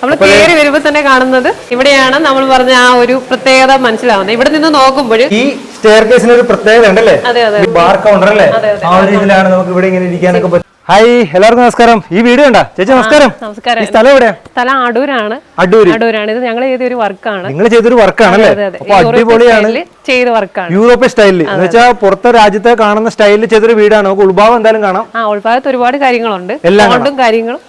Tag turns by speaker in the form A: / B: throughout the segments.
A: നമ്മൾ കയറി വരുമ്പോൾ തന്നെ കാണുന്നത് ഇവിടെയാണ് നമ്മൾ പറഞ്ഞ ആ ഒരു പ്രത്യേകത മനസ്സിലാവുന്നത്. ഇവിടെ നിന്ന് നോക്കുമ്പോൾ
B: ഈ സ്റ്റെയർ കേസിന് ഒരു പ്രത്യേകത ഉണ്ടല്ലേ. ബാർ കൗണ്ടർ അല്ലേ. ആ ഒരു രീതിയിലാണ് നമുക്ക് ഇവിടെ ഇങ്ങനെ ഇരിക്കാനൊക്കെ പറ്റും ഹായ് എല്ലാവർക്കും നമസ്കാരം. ഈ വീഡിയോ ഉണ്ടാ ചേച്ചി നമസ്കാരം.
A: നമസ്കാരം.
B: സ്ഥലം എവിടെയാ?
A: സ്ഥലം അടൂരാണ്.
B: അടൂർ
A: അടൂരാണ്. ഇത് ഞങ്ങൾ ചെയ്തൊരു വർക്കാണ്.
B: നിങ്ങൾ ചെയ്തൊരു അപ്പൊ അടിപൊളിയാണ്.
A: ചെയ്ത വർക്കാണ്.
B: യൂറോപ്യൻ സ്റ്റൈലിൽ എന്ന് വെച്ചാൽ പുറത്തെ രാജ്യത്തെ കാണുന്ന സ്റ്റൈലിൽ ചെയ്തൊരു വീടാണ്. നമുക്ക് ഉൾഭാവം എന്തായാലും കാണാം.
A: ആ ഉൾഭാഗത്ത് ഒരുപാട് കാര്യങ്ങളുണ്ട്.
B: എല്ലാം
A: ഫോണ്ടും കാര്യങ്ങളും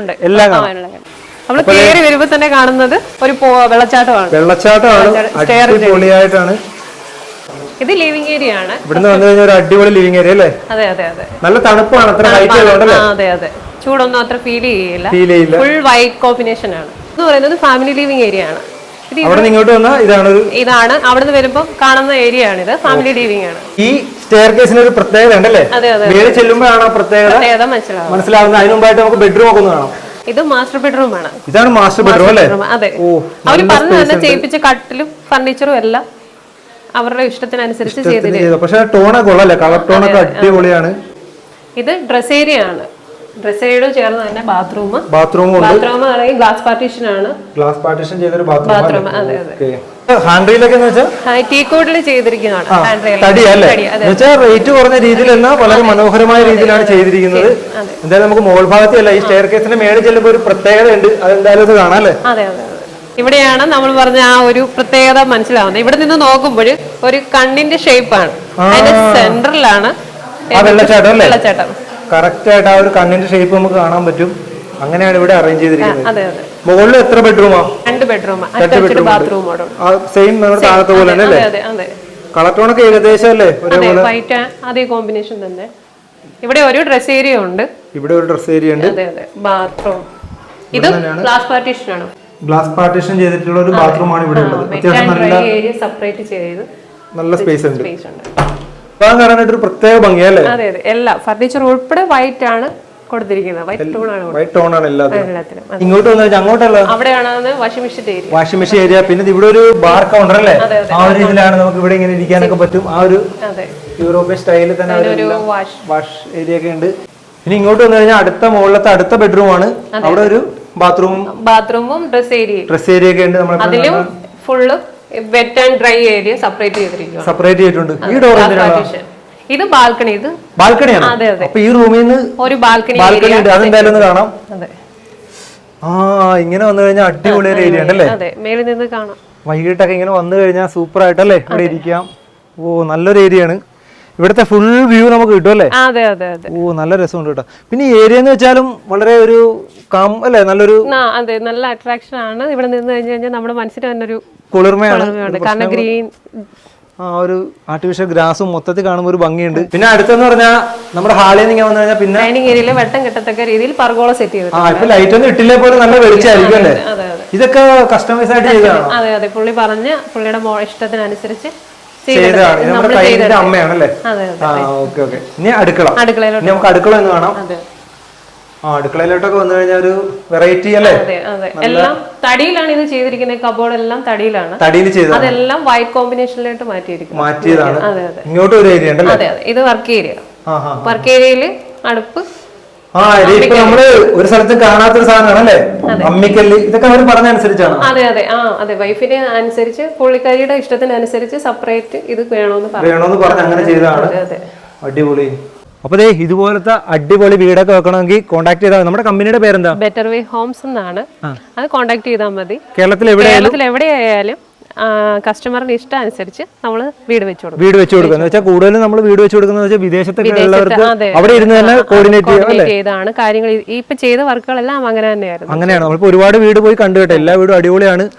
A: ഉണ്ട്.
B: എല്ലാം
A: കാണാം. നമ്മൾ കയറി വരുമ്പോൾ തന്നെ കാണുന്നത് ഒരു വെള്ളച്ചാട്ടമാണ്.
B: വെള്ളച്ചാട്ടമാണ്.
A: വെള്ളച്ചാട്ടം,
B: അടിപൊളിയായിട്ടാണ്
A: ഇത് ലിവിംഗ് ഏരിയ ആണ്.
B: ഇവിടുന്ന് വന്നു കഴിഞ്ഞാൽ ഒരു അടിപൊളി ലിവിംഗ് ഏരിയ അല്ലേ?
A: അതെ അതെ അതെ.
B: നല്ല തണുപ്പാണ് അത്ര ഹൈറ്റ്
A: അതെ അതെ. ചൂടൊന്നും അത്ര ഫീൽ ചെയ്യില്ല.
B: ഫീൽ ചെയ്യില്ല.
A: ഫുൾ വൈറ്റ് കോമ്പിനേഷൻ ആണ്. എന്ന് പറയുന്നത് ഫാമിലി ലിവിംഗ് ഏരിയ ആണ്.
B: അവിടെ ഇങ്ങോട്ട് വന്നാൽ ഇതാണ്
A: ഇതാണ്. അവിടുന്ന് വരുമ്പോൾ കാണുന്ന ഏരിയ ആണ് ഇത്. ഫാമിലി ലിവിംഗ് ആണ്.
B: ഈ സ്റ്റെയർ കേസിന് ഒരു പ്രത്യേകത ഉണ്ടല്ലേ? വീട് ചെല്ലുമ്പോഴാണ് പ്രത്യേകത?
A: പ്രത്യേകത മനസ്സിലാവും
B: മനസ്സിലാവുന്നത്. അതിന് മുമ്പായിട്ട് നമുക്ക് ബെഡ്റൂം ഒക്കെ ഒന്ന് കാണാം.
A: ഇത് മാസ്റ്റർ ബെഡ്റൂം ആണ്.
B: ഇതാണ് മാസ്റ്റർ ബെഡ്റൂം അല്ലേ?
A: അതെ.
B: ഓ
A: അവർ പറഞ്ഞു തന്നെ ചെയ്യിപ്പിച്ച കട്ടിലും ഫർണിച്ചറും എല്ലാം അവരുടെ ഇഷ്ടത്തിനനുസരിച്ച് ചെയ്തിട്ടുണ്ട്
B: പക്ഷേ പക്ഷെ ടോണൊക്കെ കൊള്ളല്ലേ കളർ ടോണൊക്കെ അടിപൊളിയാണ്.
A: ഇത് ഡ്രസ് ഏരിയ ആണ്. ഡ്രസ് ഏരിയയോട് ചേർന്ന് തന്നെ ബാത്റൂം
B: ഉണ്ട്.
A: ബാത്റൂം ഗ്ലാസ് പാർട്ടീഷൻ ആണ്.
B: ഗ്ലാസ് പാർട്ടീഷൻ ചെയ്തൊരു
A: ബാത്റൂം
B: ബാത്റൂം
A: അതെ അതെ.
B: ഹാൻഡ് റീലൊക്കെ എന്ന് വെച്ചാൽ
A: ടീ കോഡിൽ ചെയ്തിരിക്കുന്നതാണ്
B: റേറ്റ് കുറഞ്ഞ രീതിയിലല്ല വളരെ മനോഹരമായ രീതിയിലാണ് ചെയ്തിരിക്കുന്നത്. എന്തായാലും നമുക്ക് മോൾ ഭാഗത്തല്ല ഈ സ്റ്റെയർ കേസിന്റെ മേളിൽ ചെല്ലുമ്പോൾ ഒരു പ്രത്യേകത ഉണ്ട് അതെന്തായാലും കാണാല്ലേ കാണാം അല്ലേ?
A: ഇവിടെയാണ് നമ്മൾ പറഞ്ഞ ആ ഒരു പ്രത്യേകത മനസ്സിലാവുന്നത്. ഇവിടെ നിന്ന് നോക്കുമ്പോൾ ഒരു കണ്ണിന്റെ ഷേപ്പാണ് അതിന്റെ സെന്ററിലാണ്
B: വെള്ളച്ചാട്ടം
A: വെള്ളച്ചാട്ടം.
B: കറക്റ്റ് ആയിട്ട് ആ ഒരു കണ്ണിന്റെ ഷേപ്പ് നമുക്ക് കാണാൻ പറ്റും. അങ്ങനെയാണ് ഇവിടെ അറേഞ്ച് ചെയ്തിരിക്കുന്നത്. മുകളിൽ എത്ര ബെഡ്റൂമാ
A: രണ്ട് ബെഡ്റൂം അറ്റാച്ച്ഡ് ബെഡ്റൂം
B: ആ സെയിം നമ്മുടെ താഴത്തെ പോലെ തന്നെ അല്ലേ കളർ ടോണൊക്കെ ഏകദേശം അല്ലേ?
A: ഒരേപോലെ? വൈറ്റ് അതേ കോമ്പിനേഷൻ തന്നെ. ഇവിടെ ഒരു ഡ്രസ് ഏരിയ ഉണ്ട്.
B: ഇവിടെ ഒരു ഡ്രസ് ഏരിയ ഉണ്ട്.
A: ബാത്റൂം ഇത് ഗ്ലാസ് പാർട്ടീഷൻ ആണ്.
B: ഗ്ലാസ് പാർട്ടീഷൻ ചെയ്തിട്ടുള്ള ഒരു ബാത്റൂം ആണ് ഇവിടെ ഉള്ളത്. അത്യാവശ്യം നല്ല
A: സെപ്പറേറ്റ് ചെയ്ത്
B: നല്ല സ്പേസ് ഉണ്ട്. കാണാനായിട്ട് ഒരു പ്രത്യേക ഭംഗിയല്ലേ?
A: അതെ അതെ. എല്ലാ ഫർണിച്ചർ ഉൾപ്പെടെ വൈറ്റ് ആണ് കൊടുത്തിരിക്കുന്നത്. വൈറ്റ് ടോൺ ആണ്
B: വൈറ്റ് ടോൺ ആണ് എല്ലാത്തിനും.
A: എല്ലാത്തിനും.
B: ഇങ്ങോട്ട് വന്നു കഴിഞ്ഞാൽ അങ്ങോട്ടല്ല?
A: അവിടെയാണ് washing machine area
B: washing machine area പിന്നെ ഇവിടെ ഒരു ബാർ കൗണ്ടർ അല്ലേ? ആ ഒരു ഇതിലാണ് നമുക്ക് ഇവിടെ ഇങ്ങനെ ഇരിക്കാനൊക്കെ പറ്റും. ആ ഒരു യൂറോപ്യൻ സ്റ്റൈലിൽ തന്നെ ഒരു
A: വാഷ്
B: ഏരിയ ഒക്കെ ഉണ്ട്. ഇനി ഇങ്ങോട്ട് വന്നു കഴിഞ്ഞാൽ അടുത്ത മുകളിലത്തെ അടുത്ത ബെഡ്റൂം ആണ്. അവിടെ ഒരു ബാത്റൂമും
A: ബാത്റൂമും ഡ്രസ് ഏരിയ
B: ഡ്രസ് ഏരിയ ഒക്കെ ഉണ്ട്.
A: നമ്മളെ full wet and dry area separate ചെയ്തിരിക്കുകയാണ്
B: സെപ്പറേറ്റ് ചെയ്തിട്ടുണ്ട്. ഈ ഡോർ
A: ഇത് ബാൽക്കണി ഇത്
B: ബാൽക്കണിയാണ്
A: അതെ അതെ.
B: അപ്പൊ ഈ റൂമിൽ നിന്ന്
A: ഒരു ബാൽക്കണി
B: ബാൽക്കണി ഉണ്ട്. അതെന്തായാലും ഒന്ന് കാണാം.
A: അതെ.
B: ആ ഇങ്ങനെ വന്നു കഴിഞ്ഞാൽ അടിപൊളി ഒരു ഏരിയ ഉണ്ടല്ലേ?
A: അതെ മേളിൽ നിന്ന് കാണാം.
B: വൈകിട്ടൊക്കെ ഇങ്ങനെ വന്നു കഴിഞ്ഞാൽ സൂപ്പർ ആയിട്ടല്ലേ? ഇവിടെ ഇരിക്കാം. ഓ നല്ലൊരു ഏരിയ ആണ്. ഇവിടുത്തെ ഫുൾ വ്യൂ നമുക്ക് കിട്ടും അല്ലേ?
A: അതെ അതെ അതെ.
B: ഓ നല്ല രസമുണ്ട് കേട്ടോ. പിന്നെ ഈ ഏരിയ എന്ന് വെച്ചാലും വളരെ ഒരു കം അല്ലേ? നല്ലൊരു
A: അതെ നല്ല അട്രാക്ഷൻ ആണ്. ഇവിടെ നിന്ന് കഴിഞ്ഞു കഴിഞ്ഞാൽ നമ്മുടെ മനസ്സിന് തന്നെ ഒരു
B: കുളിർമയാണ്.
A: കാരണം ഗ്രീൻ
B: ആ ഒരു ആർട്ടിഫിഷ്യൽ ഗ്രാസും മൊത്തത്തിൽ കാണുമ്പോൾ ഒരു ഭംഗിയുണ്ട്. പിന്നെ അടുത്തെന്ന് പറഞ്ഞാൽ നമ്മുടെ ഹാളിൽ നിന്ന് ഇങ്ങനെ വന്നു കഴിഞ്ഞാൽ പിന്നെ
A: ഡൈനിങ് ഏരിയയിൽ വെട്ടം കിട്ടത്തക്ക രീതിയിൽ പർഗോള സെറ്റ് ചെയ്തു
B: ആ ഇപ്പൊ ലൈറ്റ് ഒന്നും ഇട്ടില്ലേ പോലും നല്ല വെളിച്ചായിരിക്കും അല്ലേ? ഇതൊക്കെ കസ്റ്റമൈസ് ആയിട്ട് ചെയ്തതാണ്?
A: അതെ അതെ. പുള്ളി പറഞ്ഞ് പുള്ളിയുടെ മോ ഇഷ്ടത്തിനനുസരിച്ച്.
B: ചെയ്തതാണ്. നമ്മുടെ കൈന്റെ അമ്മയാണല്ലേ?
A: അതെ അതെ.
B: ആ ഓക്കെ ഓക്കെ. ഇനി അടുക്കള.
A: അടുക്കളയിലോട്ട്.
B: നമുക്ക് അടുക്കള എന്ന് കാണാം.
A: അതെ.
B: ആ അടുക്കളയിലോട്ടൊക്കെ വന്നു കഴിഞ്ഞാൽ ഒരു വെറൈറ്റി അല്ലേ?
A: അതെ അതെ. എല്ലാം തടിയിലാണ് ഇത് ചെയ്തിരിക്കുന്നത്. കബോർഡ് എല്ലാം തടിയിലാണ്.
B: തടിയിൽ ചെയ്ത
A: അതെല്ലാം വൈറ്റ് കോമ്പിനേഷനിലായിട്ട് മാറ്റിയിരിക്കും
B: മാറ്റിയതാണ്.
A: അതെ അതെ.
B: ഇങ്ങോട്ട് ഒരു ഏരിയ ഉണ്ടല്ലേ?
A: അതെ അതെ. ഇത് വർക്ക് ഏരിയ വർക്ക് ഏരിയയിൽ അടുപ്പ്.
B: ആ ഇപ്പൊ നമ്മൾ ഒരു സ്ഥലത്ത് കാണാത്തൊരു സാധനമാണ് അല്ലേ? അമ്മിക്കല്ല്. ഇതൊക്കെ അവർ പറഞ്ഞനുസരിച്ചാണ്?
A: അതെ അതെ. ആ അതെ. വൈഫിനെ അനുസരിച്ച് പുള്ളിക്കാരിയുടെ ഇഷ്ടത്തിനനുസരിച്ച് സെപ്പറേറ്റ് ഇത് വേണോന്ന് പറഞ്ഞു.
B: വേണമെന്ന് പറഞ്ഞ് അങ്ങനെ ചെയ്തതാണ്. അടിപൊളി. അപ്പൊ ദേ ഇതുപോലത്തെ അടിപൊളി വീടൊക്കെ വെക്കണമെങ്കിൽ കോൺടാക്ട് ചെയ്താൽ നമ്മുടെ കമ്പനിയുടെ പേരെന്താ?
A: ബെറ്റർ വേ ഹോംസ് എന്നാണ്. അത് കോൺടാക്ട് ചെയ്താൽ മതി.
B: കേരളത്തിൽ
A: കേരളത്തിൽ എവിടെയായാലും കസ്റ്റമറിന്റെ ഇഷ്ടം അനുസരിച്ച് നമ്മൾ വീട് വെച്ചു കൊടുക്കും.
B: വീട് വെച്ചു കൊടുക്കുക വെച്ചാൽ കൂടുതലും നമ്മൾ വീട് വെച്ചു കൊടുക്കുന്നത് വെച്ചാൽ വിദേശത്തൊക്കെ ഉള്ളവർക്ക് അവിടെ ഇരുന്ന് തന്നെ കോർഡിനേറ്റ്
A: ചെയ്താണ് കാര്യങ്ങൾ. ഇപ്പൊ ചെയ്ത വർക്കുകളെല്ലാം അങ്ങനെ തന്നെയായിരുന്നു.
B: അങ്ങനെയാണ്. നമ്മളിപ്പോ ഒരുപാട് വീട് പോയി കണ്ടു കേട്ടോ. എല്ലാ വീടും അടിപൊളിയാണ്.